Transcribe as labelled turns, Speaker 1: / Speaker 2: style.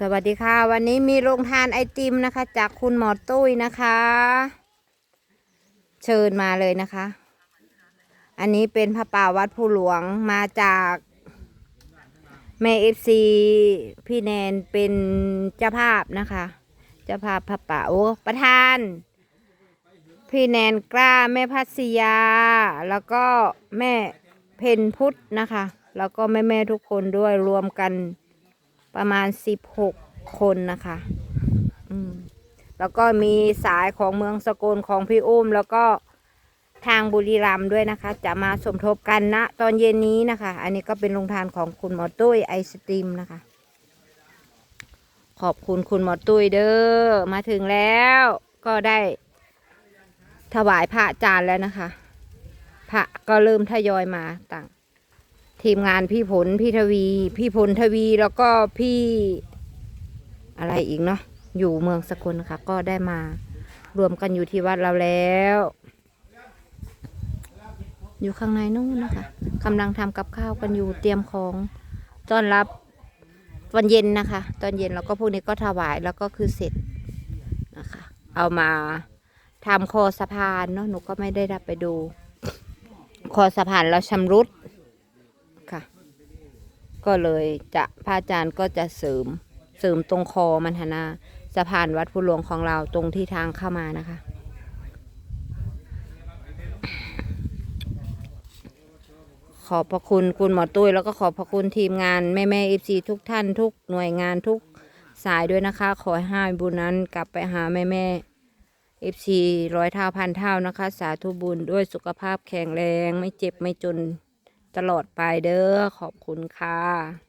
Speaker 1: สวัสดีค่ะ วันนี้มีโรงทานไอติมนะคะ จากคุณหมอตุ้ยนะคะ เชิญมาเลยนะคะ อันนี้เป็นพระป่าวัดผู้หลวงมาจากแม่เอฟซีพี่แนนเป็นเจ้าภาพนะคะเจ้าภาพพระป่าโอ้ประธาน พี่แนนกล้าแม่พัศยา แล้วก็แม่เพนพุทธนะคะ แล้วก็แม่แม่ทุกคนด้วยรวมกัน ประมาณสิบหกคนนะคะอืมแล้วก็มีสายของเมืองสกลของพี่อุ้ม แล้วก็ทางบุรีรัมย์ด้วยนะคะ จะมาสมทบกันนะ ตอนเย็นนี้นะคะ อันนี้ก็เป็นโรงทานของคุณหมอตุ้ยไอศตรีมนะคะ ขอบคุณคุณหมอตุ้ยเด้อมาถึงแล้วก็ได้ถวายพระจานทร์แล้วนะคะ พระก็เริ่มทยอยมาต่าง ทีมงานพี่ผลพี่ทวี พี่พลทวีแล้วก็พี่อะไรอีกเนาะอยู่เมืองสกลนะคะก็ได้มารวมกันอยู่ที่วัดเราแล้ว อยู่ข้างในนู่นนะคะกำลังทำกับข้าวกันอยู่เตรียมของต้อนรับวันเย็นนะคะ ตอนเย็นแล้วก็พวกนี้ก็ถวายแล้วก็คือเสร็จนะคะ เอามาทำคอสะพานเนาะหนูก็ไม่ได้รับไปดู คอสะพานเราชำรุด ก็เลยจะพระอาจารย์ก็จะเสริมเสริมตรงคอมันหนาสะพานวัดผู้หลวงของเราตรงที่ทางเข้ามานะคะ ขอบพระคุณคุณหมอตุ้ยแล้วก็ขอบพระคุณทีมงานแม่แม่เอฟซีทุกท่านทุกหน่วยงานทุกสายด้วยนะคะ ขอให้บุญนั้นกลับไปหาแม่แม่เอฟซีร้อยเท่าพันเท่านะคะ สาธุบุญด้วยสุขภาพแข็งแรง ไม่เจ็บไม่จน ตลอดไปเด้อขอบคุณค่ะ